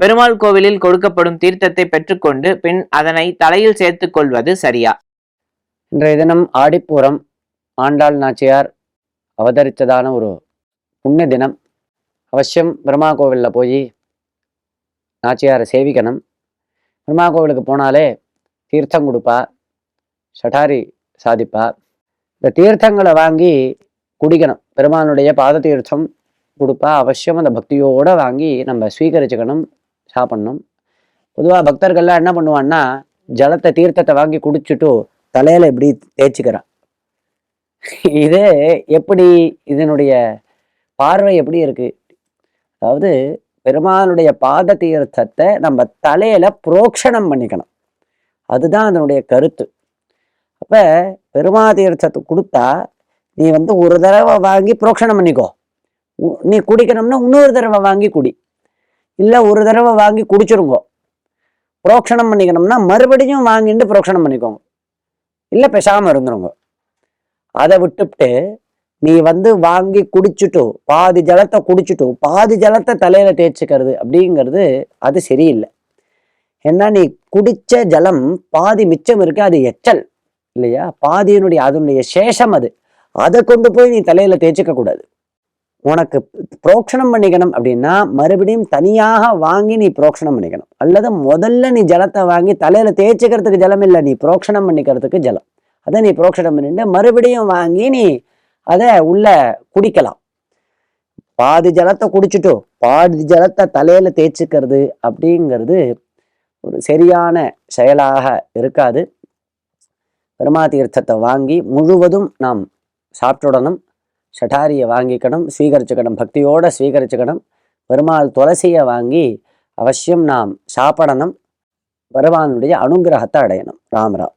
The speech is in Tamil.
பெருமாள் கோவிலில் கொடுக்கப்படும் தீர்த்தத்தை பெற்றுக்கொண்டு பின் அதனை தலையில் சேர்த்து கொள்வது சரியா? இன்றைய தினம் ஆடிப்பூரம் ஆண்டாள் நாச்சியார் அவதரித்ததான ஒரு புண்ணிய தினம். அவசியம் பெருமா கோவிலில் போய் நாச்சியாரை சேவிக்கணும். பெருமா கோவிலுக்கு போனாலே தீர்த்தம் கொடுப்பா சட்டாரி சாதிப்பா. இந்த தீர்த்தங்களை வாங்கி குடிக்கணும். பெருமானுடைய பாத தீர்த்தம் கொடுப்பா. அவசியம் அந்த பக்தியோடு வாங்கி நம்ம ஸ்வீகரிச்சுக்கணும். சாப்பிட்ணும் பொதுவாக பக்தர்கள்லாம் என்ன பண்ணுவான்னா ஜலத்தை தீர்த்தத்தை வாங்கி குடிச்சிட்டு தலையில் இப்படி தேய்ச்சிக்கிறான் இது எப்படி இதனுடைய பார்வை எப்படி இருக்குது அதாவது பெருமானுடைய பாத தீர்த்தத்தை நம்ம தலையில் புரோக்ஷணம் பண்ணிக்கணும். அதுதான் அதனுடைய கருத்து. அப்போ பெருமா தீர்த்தத்தை கொடுத்தா நீ வந்து ஒரு தடவை வாங்கி புரோக்ஷணம் பண்ணிக்கோ. நீ குடிக்கணும்னா இன்னொரு தடவை வாங்கி குடி. இல்லை ஒரு தடவை வாங்கி குடிச்சிருங்கோ. புரோக்ஷணம் பண்ணிக்கணும்னா மறுபடியும் வாங்கிட்டு புரோக்ஷணம் பண்ணிக்கோங்க. இல்லை பேசாமல் இருந்துருங்க. அதை விட்டுவிட்டு நீ வந்து வாங்கி குடிச்சுட்டு பாதி ஜலத்தை குடிச்சுட்டு பாதி ஜலத்தை தலையில தேய்ச்சிக்கிறது அப்படிங்கிறது அது சரியில்லை. ஏன்னா நீ குடிச்ச ஜலம் பாதி மிச்சம் இருக்கு அது எச்சல் இல்லையா? பாதியினுடைய அதனுடைய சேஷம் அது. அதை கொண்டு போய் நீ தலையில தேய்ச்சிக்க கூடாது. உனக்கு புரோக்ஷனம் பண்ணிக்கணும் அப்படின்னா மறுபடியும் தனியாக வாங்கி நீ புரோக்ஷனம் பண்ணிக்கணும். அல்லது முதல்ல நீ ஜலத்தை வாங்கி தலையில தேய்ச்சிக்கிறதுக்கு ஜலம் இல்லை நீ புரோக்ஷனம் பண்ணிக்கிறதுக்கு ஜலம். அதை நீ புரோக்ஷனம் பண்ணிட்டு மறுபடியும் வாங்கி நீ அதை உள்ள குடிக்கலாம். பாதி ஜலத்தை குடிச்சிட்டோ பாதி ஜலத்தை தலையில தேய்ச்சிக்கிறது அப்படிங்கிறது ஒரு சரியான செயலாக இருக்காது. பெருமா தீர்த்தத்தை வாங்கி முழுவதும் நாம் சாப்பிட்டுடணும். ஷட்டாரியை வாங்கிக்கணும் ஸ்வீகரிச்சுக்கணும் பக்தியோடு ஸ்வீகரிச்சுக்கணும். பெருமாள் துளசியை வாங்கி அவசியம் நாம் சாப்பிடணும். பெருமானுடைய அனுகிரகத்தை அடையணும். ராம்.